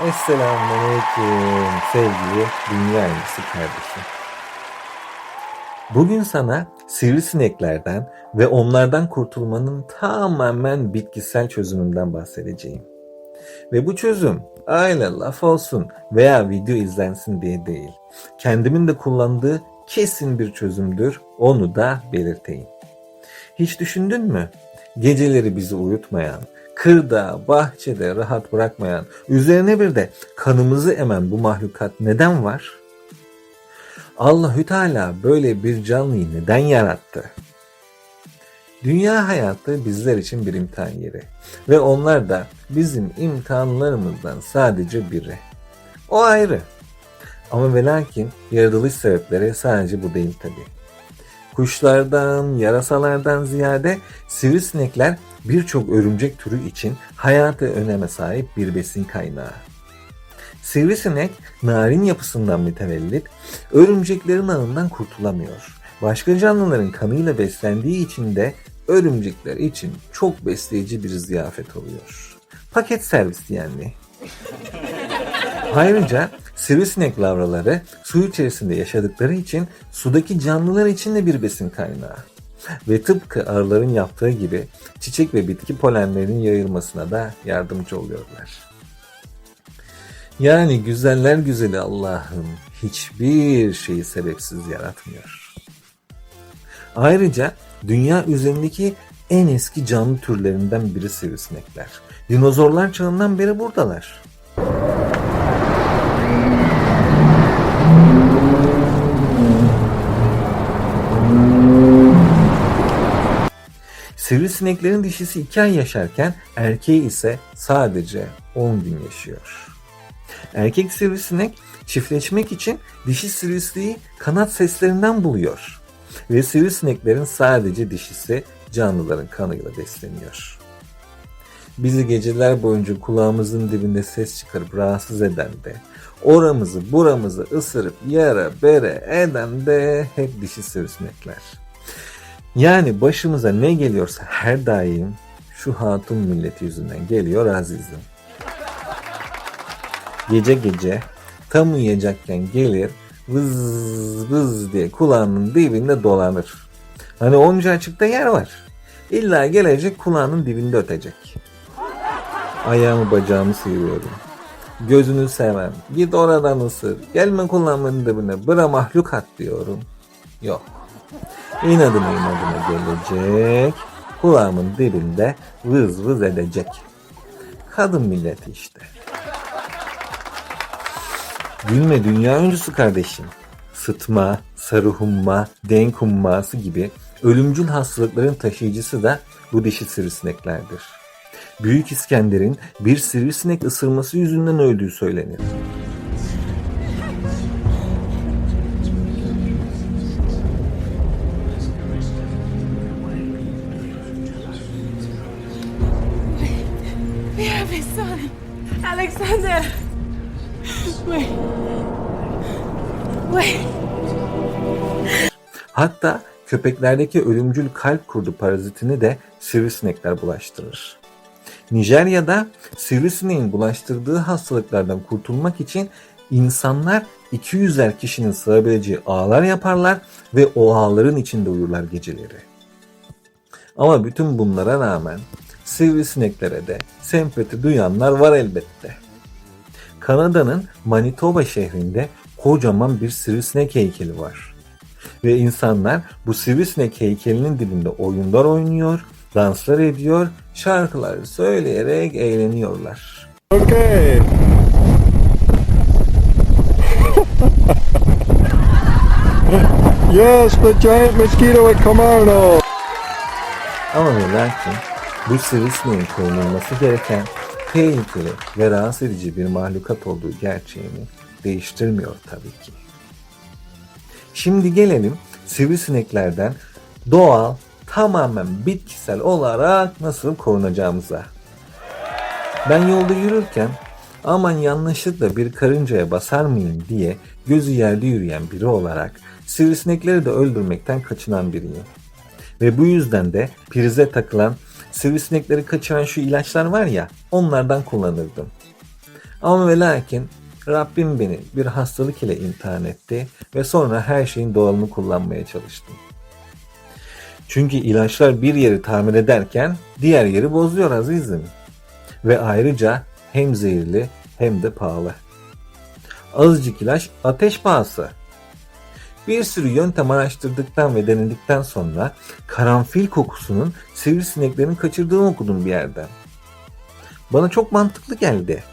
Selamünaleyküm sevgili dünya iyisi kardeşim. Bugün sana sivrisineklerden ve onlardan kurtulmanın tamamen bitkisel çözümünden bahsedeceğim. Ve bu çözüm aile laf olsun veya video izlensin diye değil. Kendimin de kullandığı kesin bir çözümdür. Onu da belirteyim. Hiç düşündün mü? Geceleri bizi uyutmayan, kırda, bahçede rahat bırakmayan, üzerine bir de kanımızı emen bu mahlukat neden var? Allahü Teala böyle bir canlıyı neden yarattı? Dünya hayatı bizler için bir imtihan yeri ve onlar da bizim imtihanlarımızdan sadece biri. O ayrı. Ama ve lakin yaratılış sebepleri sadece bu değil tabi. Kuşlardan, yarasalardan ziyade sivrisinekler birçok örümcek türü için hayatı öneme sahip bir besin kaynağı. Sivrisinek narin yapısından mütevellit, örümceklerin ağından kurtulamıyor. Başka canlıların kanıyla beslendiği için de örümcekler için çok besleyici bir ziyafet oluyor. Paket servis yani. Ayrıca sivrisinek lavraları su içerisinde yaşadıkları için sudaki canlılar için de bir besin kaynağı. Ve tıpkı arıların yaptığı gibi çiçek ve bitki polenlerinin yayılmasına da yardımcı oluyorlar. Yani güzeller güzeli Allah'ım hiçbir şeyi sebepsiz yaratmıyor. Ayrıca dünya üzerindeki en eski canlı türlerinden biri sivrisinekler. Dinozorlar çağından beri buradalar. Sivrisineklerin dişisi 2 ay yaşarken erkeği ise sadece 10 gün yaşıyor. Erkek sivrisinek çiftleşmek için dişi sivrisineği kanat seslerinden buluyor. Ve sivrisineklerin sadece dişisi canlıların kanıyla besleniyor. Bizi geceler boyunca kulağımızın dibinde ses çıkarıp rahatsız eden de, oramızı buramızı ısırıp yara bere eden de hep dişi sivrisinekler. Yani başımıza ne geliyorsa her daim şu hatun milleti yüzünden geliyor azizim. Gece gece tam uyuyacakken gelir vız vız diye kulağının dibinde dolanır. Hani onca açıkta yer var. İlla gelecek kulağının dibinde ötecek. Ayağımı bacağımı sıyırıyorum. Gözünü sevmem. Git oradan ısır. Gelme kulağımın dibine. Bıra mahlukat diyorum. Yok. İnadına inadına gelecek. Kulağımın dibinde vız vız edecek. Kadın milleti işte. Gülme dünya öncüsü kardeşim. Sıtma, sarı humma, denk humması gibi ölümcül hastalıkların taşıyıcısı da bu dişi sivrisineklerdir. Büyük İskender'in bir sivrisinek ısırması yüzünden öldüğü söylenir. Alexander. Wait. Wait. Hatta köpeklerdeki ölümcül kalp kurdu parazitini de sivrisinekler bulaştırır. Nijerya'da sivrisineğin bulaştırdığı hastalıklardan kurtulmak için insanlar 200'er kişinin sığabileceği ağlar yaparlar ve o ağların içinde uyurlar geceleri. Ama bütün bunlara rağmen sivrisineklere de sempati duyanlar var elbette. Kanada'nın Manitoba şehrinde kocaman bir sivrisinek heykeli var. Ve insanlar bu sivrisinek heykelinin dibinde oyunlar oynuyor, danslar ediyor, şarkılar söyleyerek eğleniyorlar. Okay. yes, the giant mosquito at Camarno. Ama ve lakin bu sivrisineğin korunulması gereken tehlikeli ve rahatsız edici bir mahlukat olduğu gerçeğini değiştirmiyor tabii ki. Şimdi gelelim sivrisineklerden doğal, tamamen bitkisel olarak nasıl korunacağımıza. Ben yolda yürürken aman yanlışlıkla bir karıncaya basar mıyım diye gözü yerde yürüyen biri olarak sivrisinekleri de öldürmekten kaçınan biriyim. Ve bu yüzden de prize takılan sivrisinekleri kaçıran şu ilaçlar var ya onlardan kullanırdım. Ama ve lakin Rabbim beni bir hastalık ile imtihan etti ve sonra her şeyin doğalını kullanmaya çalıştım. Çünkü ilaçlar bir yeri tamir ederken diğer yeri bozuyor azizim. Ve ayrıca hem zehirli hem de pahalı. Azıcık ilaç ateş pahası. Bir sürü yöntem araştırdıktan ve denedikten sonra karanfil kokusunun sivrisineklerin kaçırdığını okudum bir yerden. Bana çok mantıklı geldi.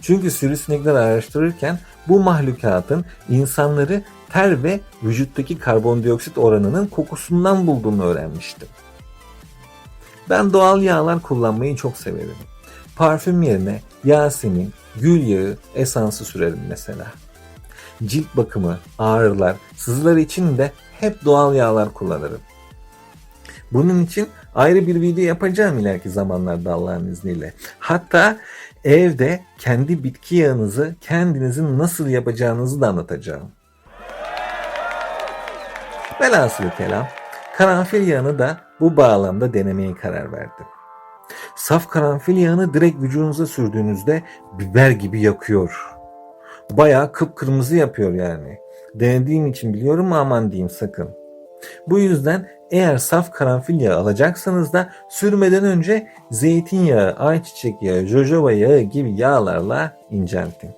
Çünkü sivrisinekler araştırırken bu mahlukatın insanları ter ve vücuttaki karbondioksit oranının kokusundan bulduğunu öğrenmiştim. Ben doğal yağlar kullanmayı çok severim. Parfüm yerine Yasemin, gül yağı, esansı sürerim mesela. Cilt bakımı, ağrılar, sızılar için de hep doğal yağlar kullanırım. Bunun için ayrı bir video yapacağım ileriki zamanlarda Allah'ın izniyle. Hatta evde kendi bitki yağınızı kendinizin nasıl yapacağınızı da anlatacağım. Velhasılı kelam, karanfil yağını da bu bağlamda denemeye karar verdim. Saf karanfil yağını direkt vücudunuza sürdüğünüzde biber gibi yakıyor. Bayağı kıpkırmızı yapıyor yani. Denediğim için biliyorum aman diyeyim sakın. Bu yüzden eğer saf karanfil yağı alacaksanız da sürmeden önce zeytinyağı, ayçiçek yağı, jojoba yağı gibi yağlarla inceltin.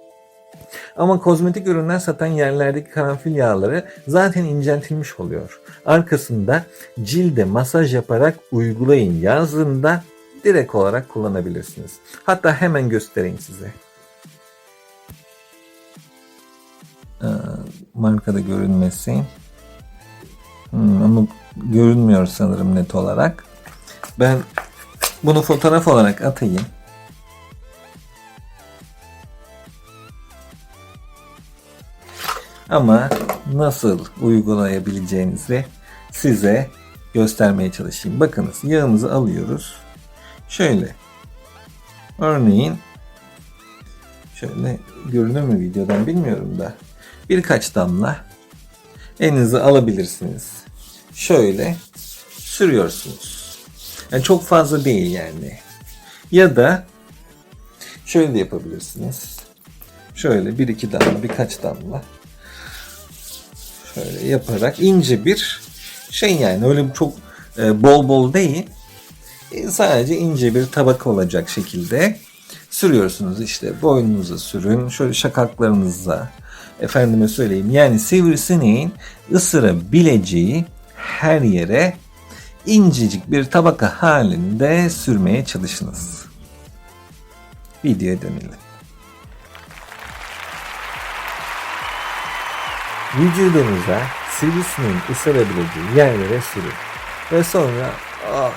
Ama kozmetik ürünler satan yerlerdeki karanfil yağları zaten inceltilmiş oluyor. Arkasında cilde masaj yaparak uygulayın yazdığında direkt olarak kullanabilirsiniz. Hatta hemen göstereyim size. Markada görünmesi. Hmm, ama görünmüyor sanırım net olarak. Ben bunu fotoğraf olarak atayım. Ama nasıl uygulayabileceğinizi size göstermeye çalışayım. Bakınız yağımızı alıyoruz. Şöyle. Örneğin şöyle görünür mü videodan bilmiyorum da birkaç damla elinize alabilirsiniz. Şöyle sürüyorsunuz. Yani çok fazla değil yani. Ya da şöyle de yapabilirsiniz. Şöyle bir iki damla birkaç damla şöyle yaparak ince bir şey yani öyle çok e, bol bol değil e, sadece ince bir tabaka olacak şekilde sürüyorsunuz işte boynunuza sürün şöyle şakaklarınıza efendime söyleyeyim yani sivrisineğin ısırabileceği her yere incecik bir tabaka halinde sürmeye çalışınız. Videoya dönelim. Vücudunuza sivrisineğin ısırabileceği yerlere sürün. Ve sonra ah,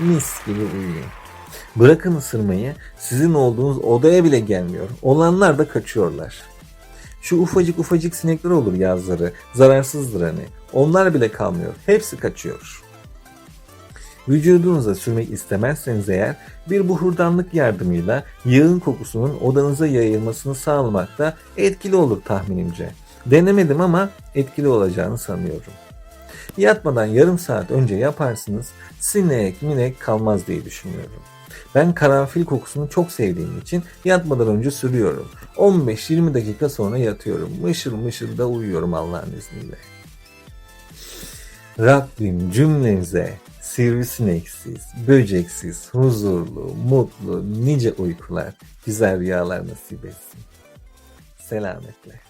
mis gibi uyuyun. Bırakın ısırmayı sizin olduğunuz odaya bile gelmiyor. Olanlar da kaçıyorlar. Şu ufacık ufacık sinekler olur yazları. Zararsızdır hani. Onlar bile kalmıyor. Hepsi kaçıyor. Vücudunuza sürmek istemezseniz eğer bir buhurdanlık yardımıyla yağın kokusunun odanıza yayılmasını sağlamakta etkili olur tahminimce. Denemedim ama etkili olacağını sanıyorum. Yatmadan yarım saat önce yaparsınız sinek minek kalmaz diye düşünüyorum. Ben karanfil kokusunu çok sevdiğim için yatmadan önce sürüyorum. 15-20 dakika sonra yatıyorum. Mışıl mışıl da uyuyorum Allah'ın izniyle. Rabbim cümlenize sivrisineksiz, böceksiz, huzurlu, mutlu, nice uykular, güzel rüyalar nasip etsin. Selametle.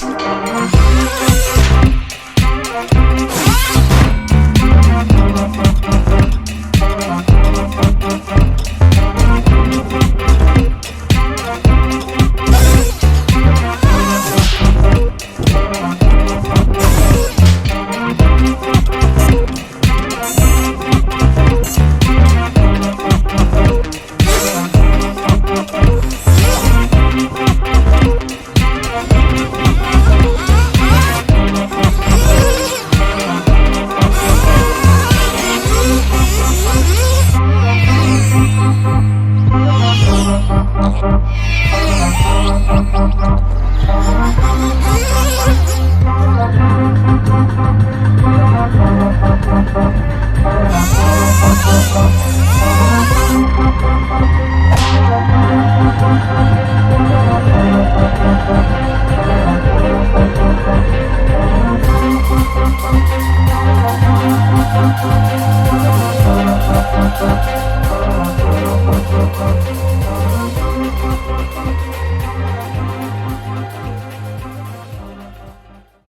Música